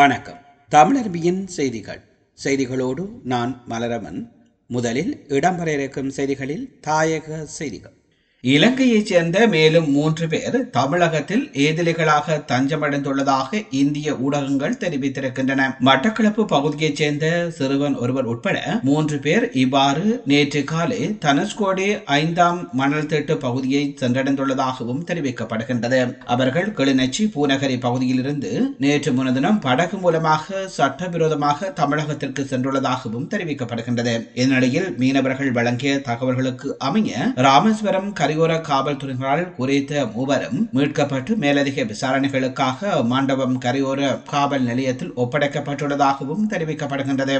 வணக்கம். தமிழர்பியின் செய்திகள். செய்திகளோடு நான் மலரவன். முதலில் இடம்பெற இருக்கும் செய்திகளில் தாயக செய்திகள். இலங்கையைச் சேர்ந்த மேலும் மூன்று பேர் தமிழகத்தில் ஏதிலிகளாக தஞ்சமடைந்துள்ளதாக இந்திய ஊடகங்கள் தெரிவித்திருக்கின்றன. மட்டக்களப்பு பகுதியைச் சேர்ந்த சிறுவன் ஒருவர் உட்பட மூன்று பேர் இவ்வாறு நேற்று காலை தனுஷ்கோடி ஐந்தாம் மணல் திட்டு பகுதியை சென்றடைந்துள்ளதாகவும் தெரிவிக்கப்படுகின்றது. அவர்கள் கிளிநொச்சி பூநகரி பகுதியிலிருந்து நேற்று முன்தினம் படகு மூலமாக சட்டவிரோதமாக தமிழகத்திற்கு சென்றுள்ளதாகவும் தெரிவிக்கப்படுகின்றது. இந்நிலையில் மீனவர்கள் வழங்கிய தகவல்களுக்கு அமைய ராமேஸ்வரம் கரையோர காவல்துறையினரால் குறித்த மூவரும் மீட்கப்பட்டு மேலதிக விசாரணைகளுக்காக மாண்டவம் கரையோர காவல் நிலையத்தில் ஒப்படைக்கப்பட்டுள்ளதாகவும் தெரிவிக்கப்படுகின்றது.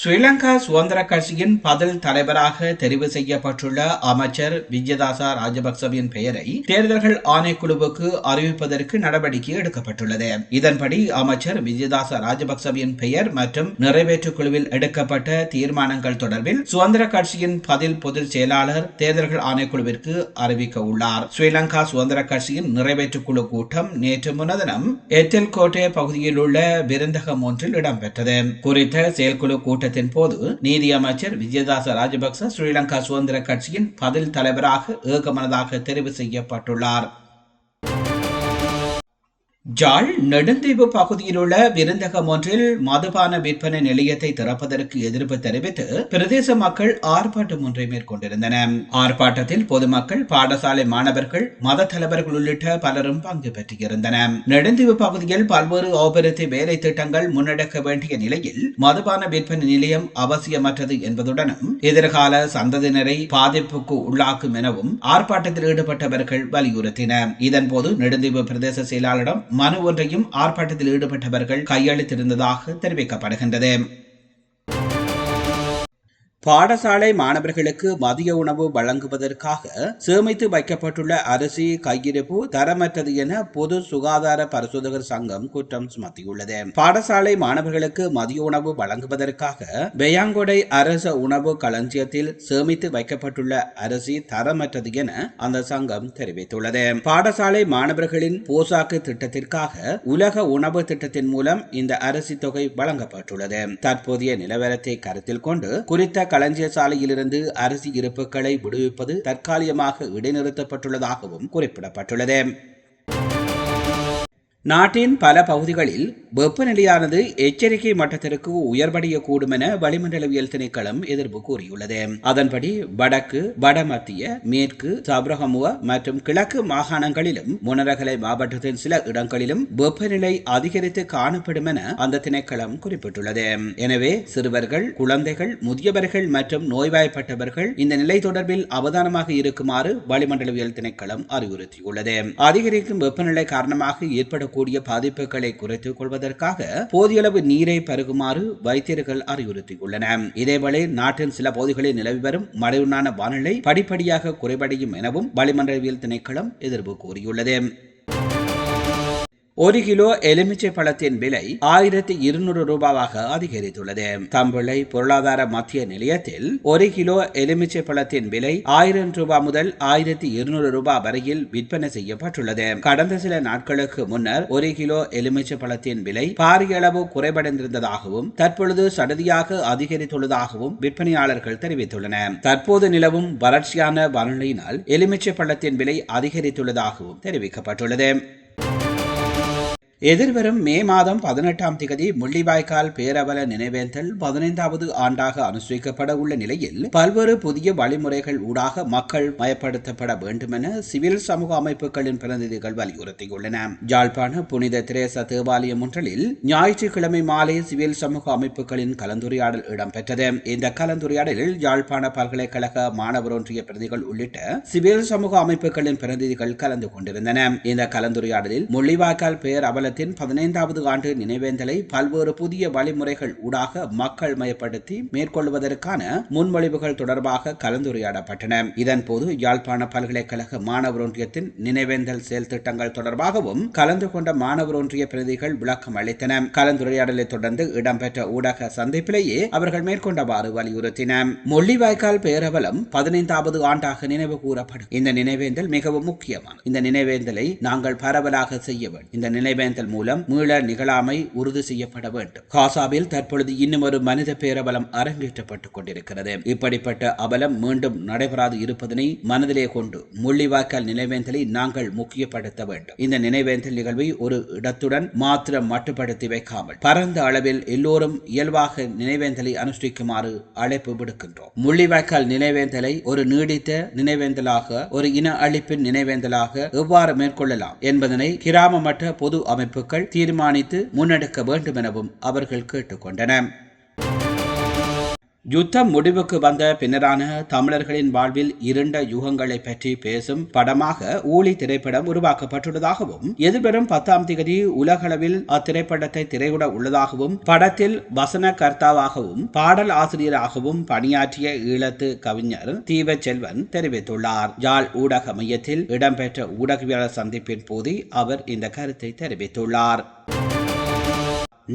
ஸ்ரீலங்கா சுதந்திர கட்சியின் பதில் தலைவராக தெரிவு செய்யப்பட்டுள்ள அமைச்சர் விஜயதாசா ராஜபக்சவின் பெயரை தேர்தல்கள் ஆணைக்குழுவுக்கு அறிவிப்பதற்கு நடவடிக்கை எடுக்கப்பட்டுள்ளது. இதன்படி அமைச்சர் விஜயதாச ராஜபக்சவின் பெயர் மற்றும் நிறைவேற்று குழுவில் எடுக்கப்பட்ட தீர்மானங்கள் தொடர்பில் சுதந்திர கட்சியின் பதில் பொதுச் செயலாளர் தேர்தல்கள் ஆணைக்குழுவிற்கு அறிவிக்க உள்ளார். ஸ்ரீலங்கா சுதந்திர கட்சியின் நிறைவேற்று குழு கூட்டம் நேற்று முன்னதினம் எத்தில்கோட்டை பகுதியில் உள்ள விருந்தகம் ஒன்றில் இடம்பெற்றது. குறித்த செயற்குழு கூட்ட கூட்டத்தின் போது நீதி அமைச்சர் விஜயதாச ராஜபக்ச ஸ்ரீலங்கா சுதந்திர கட்சியின் பதில் தலைவராக ஏகமனதாக தெரிவு செய்யப்பட்டுள்ளார். ஜாழ் நெடுந்தீவு பகுதியில் உள்ள விருந்தகம் ஒன்றில் மதுபான விற்பனை நிலையத்தை திறப்பதற்கு எதிர்ப்பு தெரிவித்து பிரதேச மக்கள் ஆர்ப்பாட்டம் ஒன்றை மேற்கொண்டிருந்தனர். ஆர்ப்பாட்டத்தில் பொதுமக்கள் பாடசாலை மாணவர்கள் மத தலைவர்கள் உள்ளிட்ட பலரும் பங்கு பெற்றிருந்தனர். நெடுந்தீவு பகுதியில் பல்வேறு அபிவிருத்தி வேலை திட்டங்கள் முன்னெடுக்க வேண்டிய நிலையில் மதுபான விற்பனை நிலையம் அவசியமற்றது என்பதுடனும் எதிர்கால சந்ததியினரை பாதிப்புக்கு உள்ளாக்கும் எனவும் ஆர்ப்பாட்டத்தில் ஈடுபட்டவர்கள் வலியுறுத்தினர். இதன்போது நெடுந்தீவு பிரதேச செயலாளரிடம் மனு ஒன்றையும் ஆர்ப்பாட்டத்தில் ஈடுபட்டவர்கள் கையளித்திருந்ததாக தெரிவிக்கப்படுகின்றது. பாடசாலை மாணவர்களுக்கு மதிய உணவு வழங்குவதற்காக சேமித்து வைக்கப்பட்டுள்ள அரிசி கையிருப்பு தரமற்றது என பொது சுகாதார பரிசோதகர் சங்கம் குற்றம் சுமத்தியுள்ளது. பாடசாலை மாணவர்களுக்கு மதிய உணவு வழங்குவதற்காக பெயாங்கொடை அரச உணவு களஞ்சியத்தில் சேமித்து வைக்கப்பட்டுள்ள அரிசி தரமற்றது என அந்த சங்கம் தெரிவித்துள்ளது. பாடசாலை மாணவர்களின் போசாக்கு திட்டத்திற்காக உலக உணவு திட்டத்தின் மூலம் இந்த அரிசி தொகை வழங்கப்பட்டுள்ளது. தற்போதைய நிலவரத்தை கருத்தில் கொண்டு குறித்த களஞ்சிய சாலையிலிருந்து அரிசி இருப்புகளை விடுவிப்பது தற்காலிகமாக இடைநிறுத்தப்பட்டுள்ளதாகவும் குறிப்பிடப்பட்டுள்ளது. நாட்டின் பல பகுதிகளில் வெப்பநிலையானது எச்சரிக்கை மட்டத்திற்கு உயர்வடையக்கூடும் என வளிமண்டலவியல் திணைக்களம் எதிர்ப்பு கூறியுள்ளது. அதன்படி வடக்கு வடமத்திய மேற்கு சப்ரகமுவ மற்றும் கிழக்கு மாகாணங்களிலும் முனரகலை மாவட்டத்தின் சில இடங்களிலும் வெப்பநிலை அதிகரித்து காணப்படும் என அந்த திணைக்களம் குறிப்பிட்டுள்ளது. எனவே சிறுவர்கள் குழந்தைகள் முதியவர்கள் மற்றும் நோய்வாய்ப்பட்டவர்கள் இந்த நிலை தொடர்பில் அவதானமாக இருக்குமாறு வளிமண்டலவியல் திணைக்களம் அறிவுறுத்தியுள்ளது. அதிகரிக்கும் வெப்பநிலை காரணமாக ஏற்படக்கூடிய ஏற்படக்கூடிய பாதிப்புகளை குறைத்துக் கொள்வதற்காக போதியளவு நீரை பருகுமாறு வைத்தியர்கள் அறிவுறுத்தியுள்ளனர் இதேவேளை நாட்டின் சில பகுதிகளில் நிலவி வரும் மழையுண்டான வானிலை படிப்படியாக குறைவடையும் எனவும் வளிமண்டலவியல் திணைக்களம் எதிர்ப்பு கூறியுள்ளது. ஒரு கிலோ எலுமிச்சை பழத்தின் விலை ஆயிரத்தி இருநூறு ரூபாவாக அதிகரித்துள்ளது. தம்பிள்ளை பொருளாதார மத்திய நிலையத்தில் ஒரு கிலோ எலுமிச்சை பழத்தின் விலை ஆயிரம் ரூபாய் முதல் ஆயிரத்தி இருநூறு ரூபாய் வரையில் விற்பனை செய்யப்பட்டுள்ளது. கடந்த சில நாட்களுக்கு முன்னர் ஒரு கிலோ எலுமிச்சை பழத்தின் விலை பாரிய அளவு குறைபடைந்திருந்ததாகவும் தற்பொழுது சடதியாக அதிகரித்துள்ளதாகவும் விற்பனையாளர்கள் தெரிவித்துள்ளனர். தற்போது நிலவும் வறட்சியான வானிலையினால் எலுமிச்சை பழத்தின் விலை அதிகரித்துள்ளதாகவும் தெரிவிக்கப்பட்டுள்ளது. எதிர்வரும் மே மாதம் பதினெட்டாம் திகதி முள்ளிவாய்க்கால் பேரவல நினைவேந்தல் பதினைந்தாவது ஆண்டாக அனுசரிக்கப்பட உள்ள நிலையில் பல்வேறு புதிய வழிமுறைகள் ஊடாக மக்கள் மயப்படுத்தப்பட வேண்டுமென சிவில் சமூக அமைப்புகளின் பிரதிநிதிகள் வலியுறுத்தியுள்ளன. யாழ்ப்பாண புனித திரேச தேவாலயம் ஒன்றில் ஞாயிற்றுக்கிழமை மாலை சிவில் சமூக அமைப்புகளின் கலந்துரையாடல் இடம்பெற்றது. இந்த கலந்துரையாடலில் யாழ்ப்பாண பல்கலைக்கழக மாணவர் ஒன்றிய பிரதிகள் உள்ளிட்ட சிவில் சமூக அமைப்புகளின் பிரதிநிதிகள் கலந்து கொண்டிருந்தன இந்த கலந்துரையாடலில் முள்ளிவாய்க்கால் பேரவல காலத்தின் பதினைந்தாவது ஆண்டு நினைவேந்தலை பல்வேறு புதிய வழிமுறைகள் ஊடாக மக்கள் மயப்படுத்தி மேற்கொள்வதற்கான முன்மொழிவுகள் தொடர்பாக கலந்துரையாடப்பட்டன. இதன்போது யாழ்ப்பாண பல்கலைக்கழக மாணவர் ஒன்றியத்தின் நினைவேந்தல் செயல் திட்டங்கள் தொடர்பாகவும் கலந்து கொண்ட மாணவர் ஒன்றிய பிரதிகள் விளக்கம் அளித்தன. கலந்துரையாடலை தொடர்ந்து இடம்பெற்ற ஊடக சந்திப்பிலேயே அவர்கள் மேற்கொண்டவாறு வலியுறுத்தின முள்ளிவாய்க்கால் பேரவலம் பதினைந்தாவது ஆண்டாக நினைவு கூறப்படும். இந்த நினைவேந்தல் மிகவும் முக்கியமான இந்த நினைவேந்தலை நாங்கள் பரவலாக செய்ய வேண்டும். இந்த நினைவேந்தல் நினைவேந்தல் மூலம் மீள நிகழாமை உறுதி செய்யப்பட வேண்டும். காசாவில் தற்பொழுது இன்னும் ஒரு மனித பேரபலம் அரங்கேற்றப்பட்டுக் கொண்டிருக்கிறது. இப்படிப்பட்ட அபலம் மீண்டும் நடைபெறாது இருப்பதனை மனதிலே கொண்டு முள்ளிவாய்க்கால் நினைவேந்தலை நாங்கள் முக்கியப்படுத்த வேண்டும். இந்த நினைவேந்தல் நிகழ்வை ஒரு இடத்துடன் மாத்திரம் மட்டுப்படுத்தி வைக்காமல் பரந்த அளவில் எல்லோரும் இயல்பாக நினைவேந்தலை அனுஷ்டிக்குமாறு அழைப்பு விடுக்கின்றோம். முள்ளிவாய்க்கால் நினைவேந்தலை ஒரு நீடித்த நினைவேந்தலாக ஒரு இன அழிப்பின் நினைவேந்தலாக எவ்வாறு மேற்கொள்ளலாம் என்பதனை கிராம மட்ட பொது அமைப்பு அமைப்புகள் தீர்மானித்து முன்னெடுக்க வேண்டும் எனவும் அவர்கள் கேட்டுக்கொண்டனர். யுத்தம் முடிவுக்கு வந்த பின்னரான தமிழர்களின் வாழ்வில் இருண்ட யுகங்களை பற்றி பேசும் படமாக ஊழி திரைப்படம் உருவாக்கப்பட்டுள்ளதாகவும் எதிர்வரும் பத்தாம் தேதி உலகளவில் அத்திரைப்படத்தை திரையிட உள்ளதாகவும் படத்தில் வசன கர்த்தாவாகவும் பாடல் ஆசிரியராகவும் பணியாற்றிய ஈழத்து கவிஞர் தீவ செல்வன் தெரிவித்துள்ளார். யாழ் ஊடக மையத்தில் இடம்பெற்ற ஊடகவியலாளர் சந்திப்பின் போது அவர் இந்த கருத்தை தெரிவித்துள்ளார்.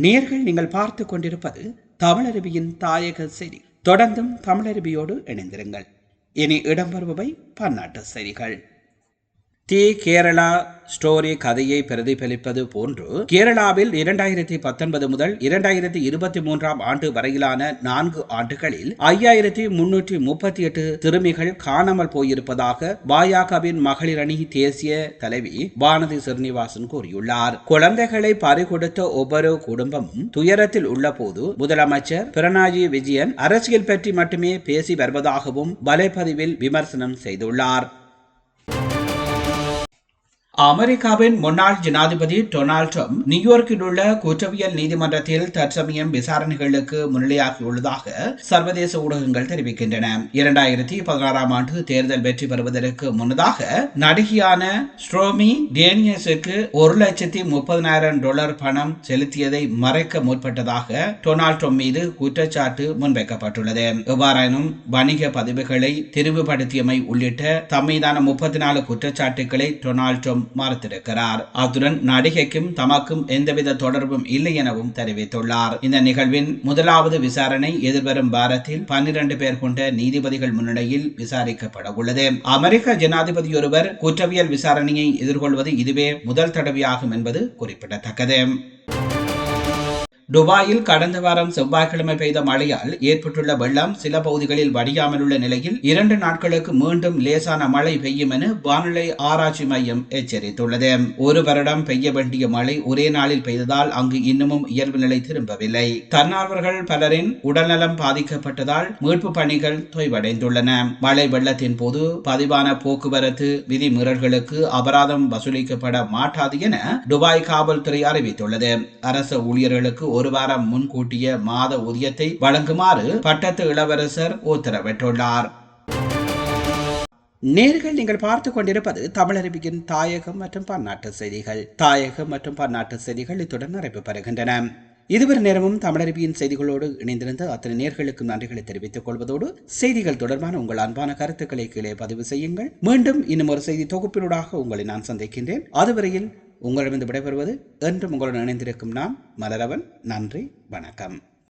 நேர்கள் நீங்கள் பார்த்து கொண்டிருப்பது தமிழருவியின் தாயக செய்தி. தொடர்ந்தும் தமிழருவியோடு இணைந்திருங்கள். இனி இடம்பெறுபவை பன்னாட்டு செய்திகள். தி கேரளா ஸ்டோரி கதையை பிரதிபலிப்பது போன்று கேரளாவில் இரண்டாயிரத்தி பத்தொன்பது முதல் இரண்டாயிரத்தி இருபத்தி மூன்றாம் ஆண்டு வரையிலான நான்கு ஆண்டுகளில் ஐயாயிரத்தி முன்னூற்றி முப்பத்தி எட்டு சிறுமிகள் காணாமல் போயிருப்பதாக பாயாகவின் மகளிர் அணி தேசிய தலைவி வானதி ஸ்ரீனிவாசன் கூறியுள்ளார். குழந்தைகளை பறிகொடுத்த ஒவ்வொரு குடும்பமும் துயரத்தில் உள்ள போது முதலமைச்சர் பிரணாயி விஜயன் அரசியல் பற்றி மட்டுமே பேசி வருவதாகவும் வலைப்பதிவில் விமர்சனம் செய்துள்ளார். அமெரிக்காவின் முன்னாள் ஜனாதிபதி டொனால்ட் ட்ரம்ப் நியூயார்க்கில் உள்ள குற்றவியல் நீதிமன்றத்தில் தற்சமயம் விசாரணைகளுக்கு முன்னிலையாகியுள்ளதாக சர்வதேச ஊடகங்கள் தெரிவிக்கின்றன. இரண்டாயிரத்தி பதினாறாம் ஆண்டு தேர்தல் வெற்றி பெறுவதற்கு முன்னதாக நடிகையான ஸ்ட்ரோமி டேனியஸுக்கு ஒரு லட்சத்தி முப்பதனாயிரம் டாலர் பணம் செலுத்தியதை மறைக்க முற்பட்டதாக டொனால்ட் ட்ரம்ப் மீது குற்றச்சாட்டு முன்வைக்கப்பட்டுள்ளது. எவ்வாறாயினும் வணிக பதிவுகளை தெரிவுபடுத்தியமை உள்ளிட்ட தம்மீதான முப்பத்தி நாலு குற்றச்சாட்டுகளை டொனால்ட் ட்ரம்ப் மறுத்திருக்கிறார். அத்துடன் நடிகைக்கும் தமக்கும் எந்தவித தொடர்பும் இல்லை எனவும் தெரிவித்துள்ளார். இந்த நிகழ்வின் முதலாவது விசாரணை எதிர்வரும் வாரத்தில் பன்னிரண்டு பேர் கொண்ட நீதிபதிகள் முன்னிலையில் விசாரிக்கப்பட உள்ளது அமெரிக்க ஜனாதிபதி ஒருவர் குற்றவியல் விசாரணையை எதிர்கொள்வது இதுவே முதல் தடவையாகும் என்பது குறிப்பிடத்தக்கது. துபாயில் கடந்த வாரம் செவ்வாய்க்கிழமை பெய்த மழையால் ஏற்பட்டுள்ள வெள்ளம் சில பகுதிகளில் வடியாமல் உள்ள நிலையில் இரண்டு நாட்களுக்கு மீண்டும் லேசான மழை பெய்யும் என வானிலை ஆராய்ச்சி மையம் எச்சரித்துள்ளது. ஒரு வருடம் பெய்ய வேண்டிய மழை ஒரே நாளில் பெய்ததால் அங்கு இன்னமும் இயல்பு நிலை திரும்பவில்லை. தன்னார்வர்கள் பலரின் உடல்நலம் பாதிக்கப்பட்டதால் மீட்பு பணிகள் தொய்வடைந்துள்ளன. மழை வெள்ளத்தின் போது பதிவான போக்குவரத்து விதிமீறல்களுக்கு அபராதம் வசூலிக்கப்பட மாட்டாது என துபாய் காவல்துறை அறிவித்துள்ளது. அரச ஊழியர்களுக்கு ஒரு வாரம் முன்கூட்டிய மாத ஊதியத்தை வழங்குமாறு பட்டத்து இளவரசர் உத்தரவிட்டுள்ளார். நேர்கள் நீங்கள் பார்த்து கொண்டிருப்பது தமிழருவியின் தாயகம் மற்றும் பன்னாட்டு செய்திகள். தாயகம் மற்றும் பன்னாட்டு செய்திகள் இத்துடன் நிறைவு பெறுகின்றன. இதுவரை நேரமும் தமிழருவியின் செய்திகளோடு இணைந்திருந்த அத்தனை நேர்களுக்கும் நன்றிகளை தெரிவித்துக் கொள்வதோடு செய்திகள் தொடர்பான உங்கள் அன்பான கருத்துக்களை கீழே பதிவு செய்யுங்கள். மீண்டும் இன்னும் ஒரு செய்தி தொகுப்பினூடாக உங்களை நான் சந்திக்கின்றேன். அதுவரையில் உங்களிடமிருந்து விடைபெறுவது என்றும் உங்களுடன் இணைந்திருக்கும் நாம் மலரவன். நன்றி வணக்கம்.